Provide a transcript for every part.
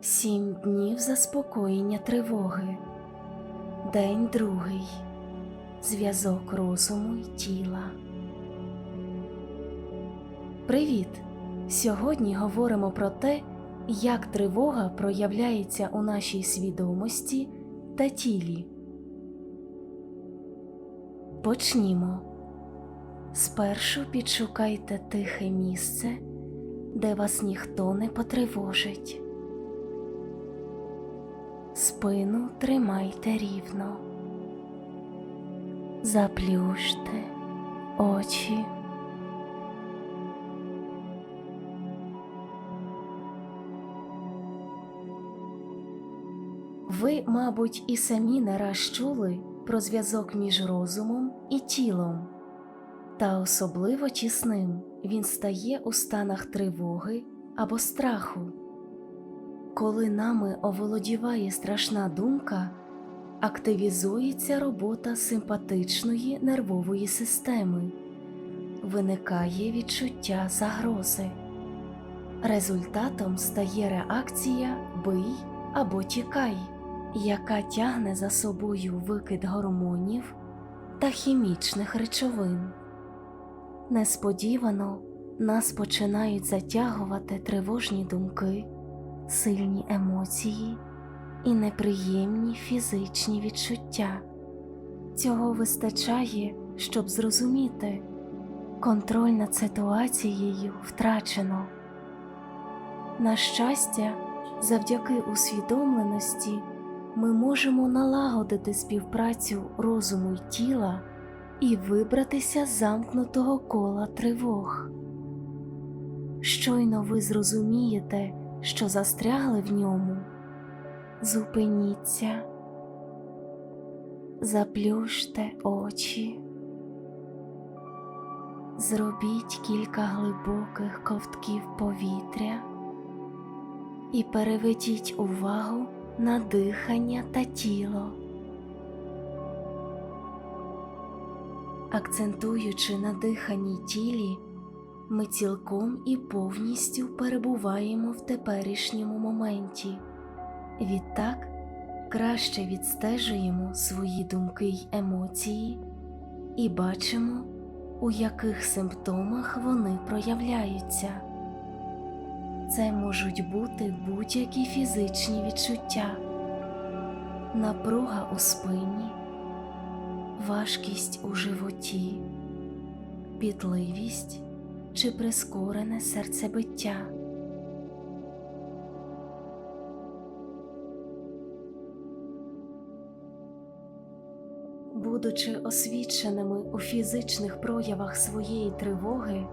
Сім днів заспокоєння тривоги. День другий. Зв'язок розуму й тіла. Привіт! Сьогодні говоримо про те, як тривога проявляється у нашій свідомості та тілі. Почнімо. Спершу підшукайте тихе місце, де вас ніхто не потривожить. Спину тримайте рівно. Заплющте очі. Ви, мабуть, і самі не раз чули про зв'язок між розумом і тілом, та особливо тісним він стає у станах тривоги або страху. Коли нами оволодіває страшна думка, активізується робота симпатичної нервової системи, виникає відчуття загрози. Результатом стає реакція бий або тікай, яка тягне за собою викид гормонів та хімічних речовин. Несподівано нас починають затягувати тривожні думки сильні емоції і неприємні фізичні відчуття. Цього вистачає, щоб зрозуміти, контроль над ситуацією втрачено. На щастя, завдяки усвідомленості ми можемо налагодити співпрацю розуму й тіла і вибратися з замкнутого кола тривог. Щойно ви зрозумієте, що застрягли в ньому, зупиніться, заплющте очі, зробіть кілька глибоких ковтків повітря і переведіть увагу на дихання та тіло. Акцентуючи на диханні тілі, ми цілком і повністю перебуваємо в теперішньому моменті. Відтак краще відстежуємо свої думки й емоції і бачимо, у яких симптомах вони проявляються. Це можуть бути будь-які фізичні відчуття, напруга у спині, важкість у животі, пітливість чи прискорене серцебиття. Будучи освіченими у фізичних проявах своєї тривоги,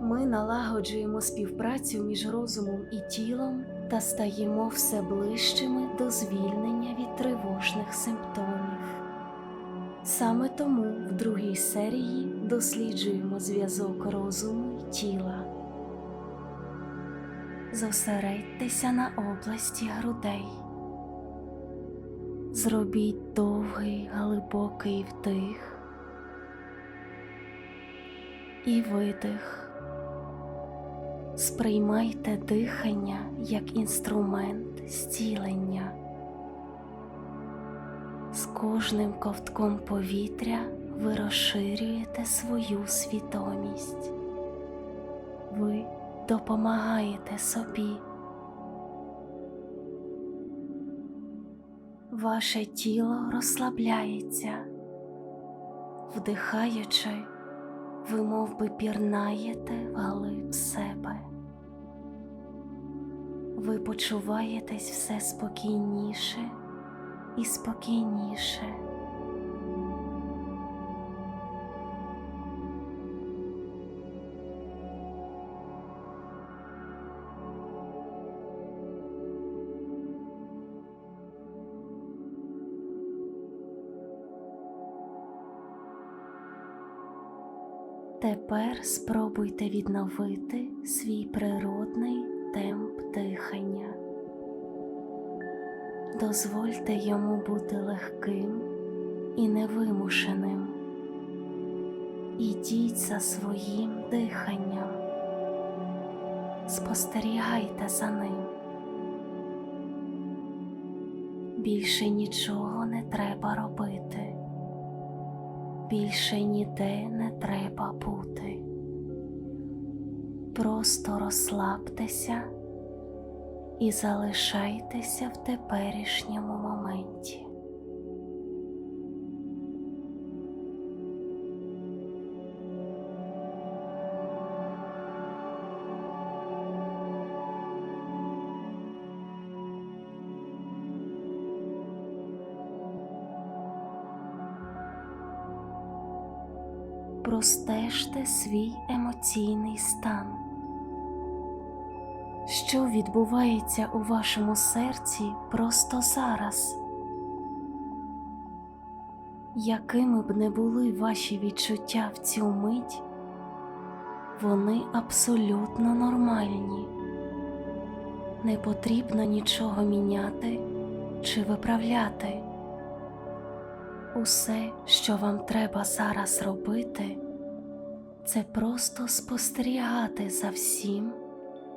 ми налагоджуємо співпрацю між розумом і тілом та стаємо все ближчими до звільнення від тривожних симптомів. Саме тому в другій серії досліджуємо зв'язок розуму й тіла. Зосередьтеся на області грудей. Зробіть довгий глибокий вдих і видих. Сприймайте дихання як інструмент зцілення. Кожним ковтком повітря ви розширюєте свою свідомість. Ви допомагаєте собі. Ваше тіло розслабляється, вдихаючи, ви мов би пірнаєте вглиб себе. Ви почуваєтесь все спокійніше і спокійніше. Тепер спробуйте відновити свій природний темп дихання. Дозвольте йому бути легким і невимушеним. Ідіть за своїм диханням, спостерігайте за ним. Більше нічого не треба робити, більше ніде не треба бути. Просто розслабтеся і залишайтеся в теперішньому моменті. Простежте свій емоційний стан. Що відбувається у вашому серці просто зараз? Якими б не були ваші відчуття в цю мить, вони абсолютно нормальні. Не потрібно нічого міняти чи виправляти. Усе, що вам треба зараз робити, це просто спостерігати за всім,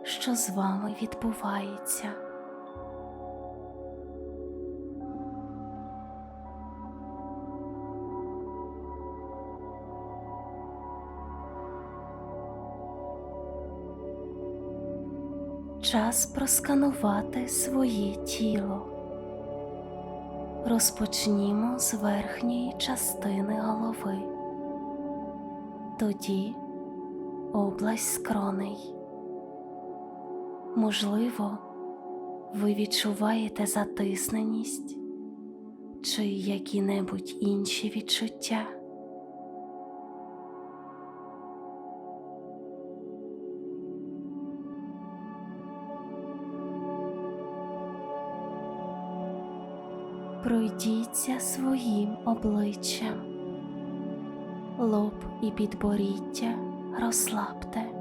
що з вами відбувається. Час просканувати своє тіло. Розпочнімо з верхньої частини голови, тоді область скроней. Можливо, ви відчуваєте затисненість чи які-небудь інші відчуття. Пройдіться своїм обличчям, лоб і підборіддя розслабте.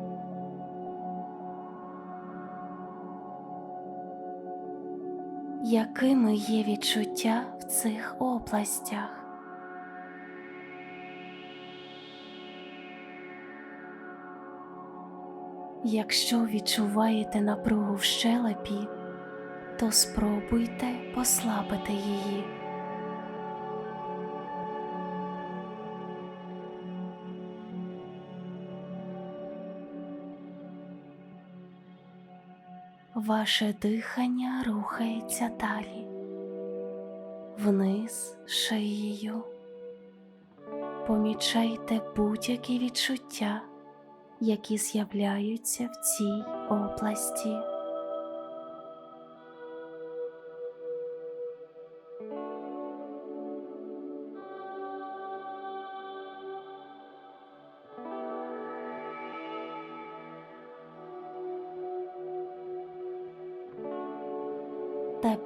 Якими є відчуття в цих областях? Якщо відчуваєте напругу в щелепі, то спробуйте послабити її. Ваше дихання рухається далі, вниз шиєю. Помічайте будь-які відчуття, які з'являються в цій області.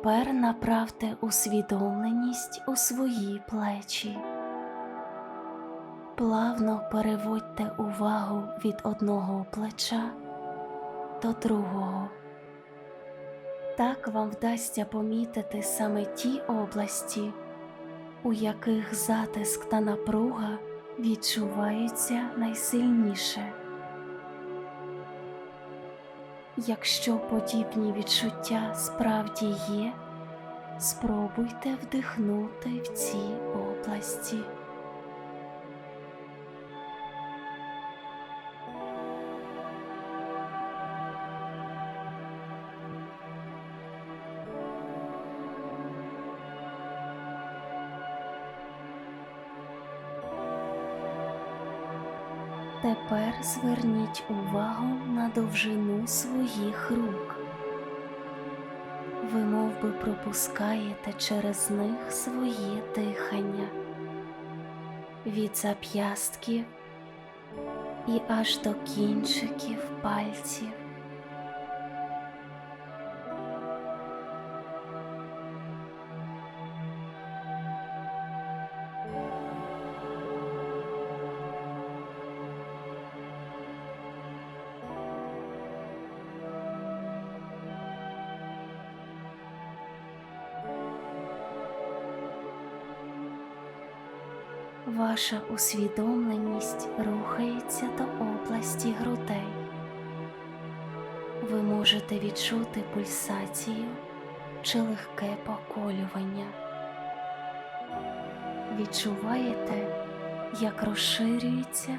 Тепер направте усвідомленість у свої плечі. Плавно переводьте увагу від одного плеча до другого. Так вам вдасться помітити саме ті області, у яких затиск та напруга відчуваються найсильніше. Якщо подібні відчуття справді є, спробуйте вдихнути в ці області. Тепер зверніть увагу на довжину своїх рук. Ви мов би пропускаєте через них своє дихання від зап'ястків і аж до кінчиків пальців. Ваша усвідомленість рухається до області грудей. Ви можете відчути пульсацію чи легке поколювання. Відчуваєте, як розширюється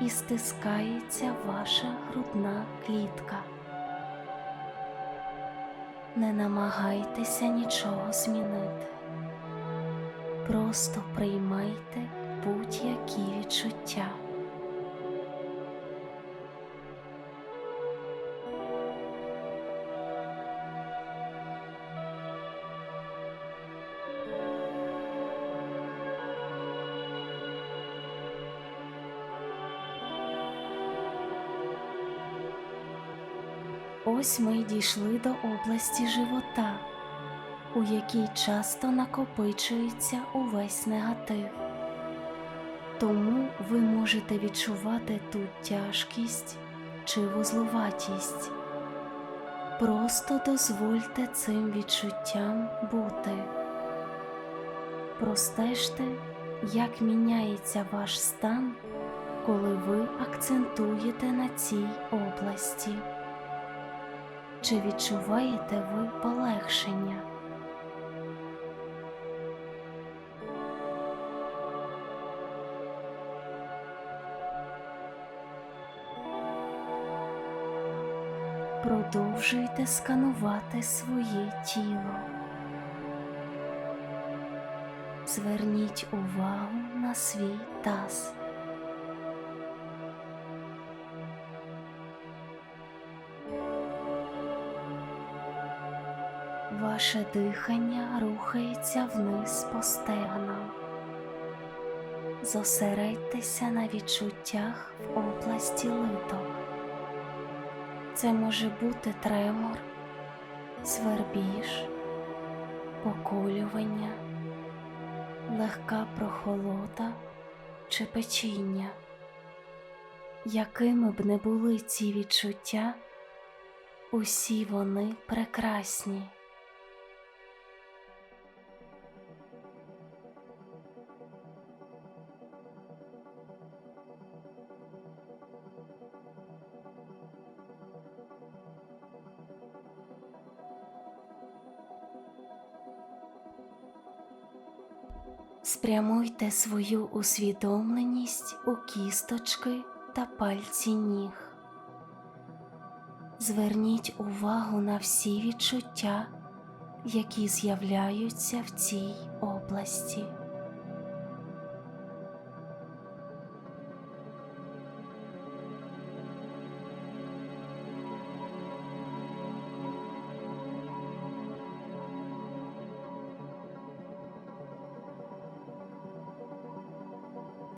і стискається ваша грудна клітка. Не намагайтеся нічого змінити. Просто приймайте будь-які відчуття. Ось ми дійшли до області живота, у якій часто накопичується увесь негатив. Тому ви можете відчувати тут тяжкість чи вузлуватість. Просто дозвольте цим відчуттям бути. Простежте, як міняється ваш стан, коли ви акцентуєте на цій області. Чи відчуваєте ви полегшення? Продовжуйте сканувати своє тіло. Зверніть увагу на свій таз. Ваше дихання рухається вниз по стегнам. Зосередьтеся на відчуттях в області литок. Це може бути тремор, свербіж, поколювання, легка прохолода чи печіння. Якими б не були ці відчуття, усі вони прекрасні. Спрямуйте свою усвідомленість у кісточки та пальці ніг. Зверніть увагу на всі відчуття, які з'являються в цій області.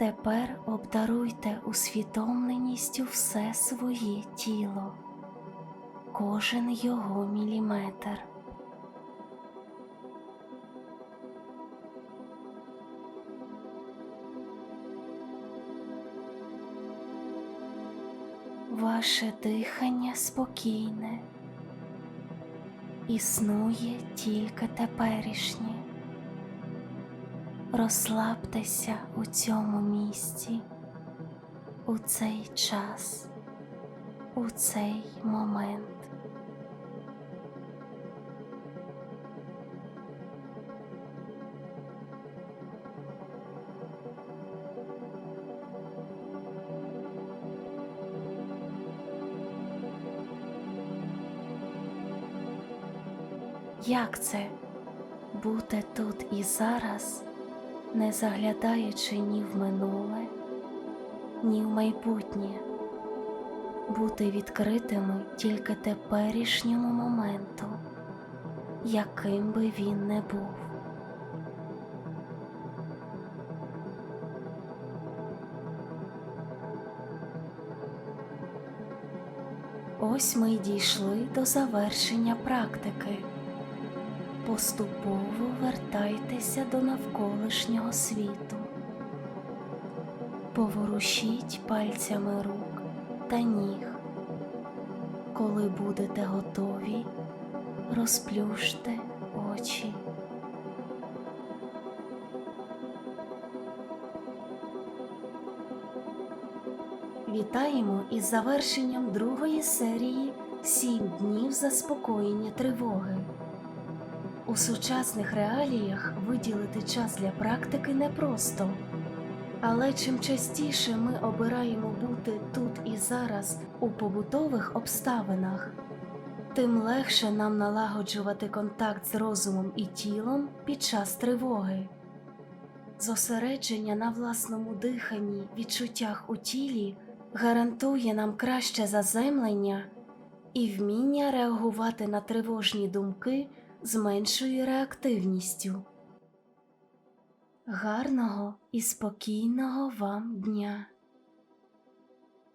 Тепер обдаруйте усвідомленістю все своє тіло, кожен його міліметр. Ваше дихання спокійне, існує тільки теперішнє. Розслабтеся у цьому місці, у цей час, у цей момент. Як це бути тут і зараз? Не заглядаючи ні в минуле, ні в майбутнє, бути відкритими тільки теперішньому моменту, яким би він не був. Ось ми й дійшли до завершення практики. Поступово вертайтеся до навколишнього світу, поворушіть пальцями рук та ніг. Коли будете готові, розплющте очі. Вітаємо із завершенням другої серії «Сім днів заспокоєння тривоги. У сучасних реаліях виділити час для практики непросто. Але чим частіше ми обираємо бути тут і зараз у побутових обставинах, тим легше нам налагоджувати контакт з розумом і тілом під час тривоги. Зосередження на власному диханні, відчуттях у тілі гарантує нам краще заземлення і вміння реагувати на тривожні думки з меншою реактивністю. Гарного і спокійного вам дня!